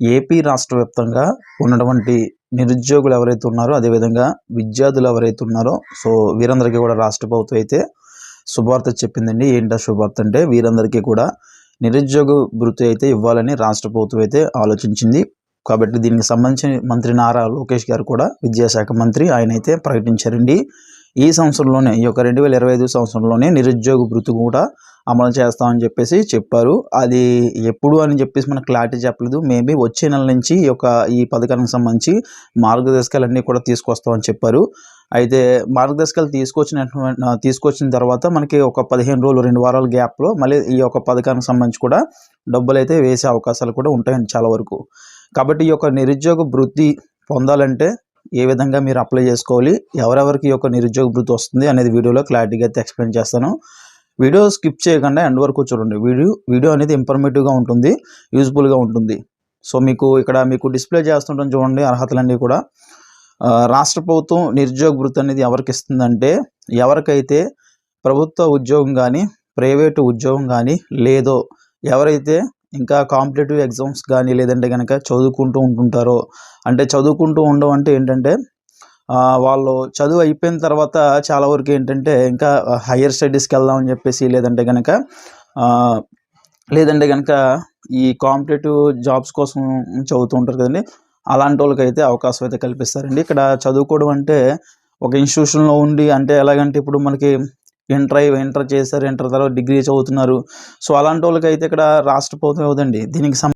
AP రాష్ట్ర వ్యాప్తంగా ఉన్నటువంటి నిరుద్యోగులు ఎవరైతే ఉన్నారో అదేవిధంగా విద్యార్థులు ఎవరైతే ఉన్నారో సో వీరందరికీ కూడా రాష్ట్ర ప్రభుత్వం అయితే శుభార్త చెప్పిందండి. ఏంటా శుభార్త అంటే వీరందరికీ కూడా నిరుద్యోగ వృత్తి అయితే ఇవ్వాలని రాష్ట్ర ప్రభుత్వం అయితే ఆలోచించింది. కాబట్టి దీనికి సంబంధించి మంత్రి నారా లోకేష్ గారు కూడా విద్యాశాఖ మంత్రి ఆయన అయితే ప్రకటించారండి. ఈ సంవత్సరంలోనే ఈ యొక్క రెండు వేల ఇరవై ఐదు సంవత్సరంలోనే నిరుద్యోగ వృత్తి కూడా అమలు చేస్తామని చెప్పేసి చెప్పారు. అది ఎప్పుడు అని చెప్పేసి మనకు క్లారిటీ చెప్పలేదు. మేబీ వచ్చే నెల నుంచి ఈ యొక్క ఈ పథకానికి సంబంధించి మార్గదర్శకాలన్నీ కూడా తీసుకొస్తామని చెప్పారు. అయితే మార్గదర్శకాలు తీసుకొచ్చిన తీసుకొచ్చిన తర్వాత మనకి ఒక పదిహేను రోజులు రెండు వారాల గ్యాప్లో మళ్ళీ ఈ యొక్క పథకానికి సంబంధించి కూడా డబ్బులు అయితే వేసే అవకాశాలు కూడా ఉంటాయండి చాలా వరకు. కాబట్టి ఈ యొక్క నిరుద్యోగ వృత్తి పొందాలంటే ఏ విధంగా మీరు అప్లై చేసుకోవాలి ఎవరెవరికి ఈ యొక్క నిరుద్యోగ వృత్తి వస్తుంది అనేది వీడియోలో క్లారిటీగా అయితే ఎక్స్ప్లెయిన్ చేస్తాను. వీడియో స్కిప్ చేయకుండా ఎండ్ వరకు చూడండి. వీడియో వీడియో అనేది ఇన్ఫర్మేటివ్గా ఉంటుంది యూజ్ఫుల్గా ఉంటుంది. సో మీకు ఇక్కడ మీకు డిస్ప్లే చేస్తుంటాం చూడండి అర్హతలన్నీ కూడా. రాష్ట్ర ప్రభుత్వం నిరుద్యోగ వృత్తి అనేది ఎవరికి ఇస్తుందంటే ఎవరికైతే ప్రభుత్వ ఉద్యోగం కానీ ప్రైవేటు ఉద్యోగం కానీ లేదో ఎవరైతే ఇంకా కాంపిటేటివ్ ఎగ్జామ్స్ కానీ లేదంటే కనుక చదువుకుంటూ ఉంటుంటారో అంటే చదువుకుంటూ ఉండడం అంటే ఏంటంటే వాళ్ళు చదువు అయిపోయిన తర్వాత చాలా వరకు ఏంటంటే ఇంకా హయ్యర్ స్టడీస్కి వెళ్దామని చెప్పేసి లేదంటే కనుక లేదంటే కనుక ఈ కాంపిటేటివ్ జాబ్స్ కోసం చదువుతూ ఉంటారు కదండి. అలాంటి వాళ్ళకి అయితే అవకాశం అయితే కల్పిస్తారండి. ఇక్కడ చదువుకోవడం అంటే ఒక ఇన్స్టిట్యూషన్లో ఉండి అంటే ఎలాగంటే ఇప్పుడు మనకి ఇంటర్ అయి ఇంటర్ చేశారు ఇంటర్ తర్వాత డిగ్రీ చదువుతున్నారు. సో అలాంటి వాళ్ళకి అయితే ఇక్కడ రాష్ట్ర ప్రభుత్వం ఇవ్వదండి. దీనికి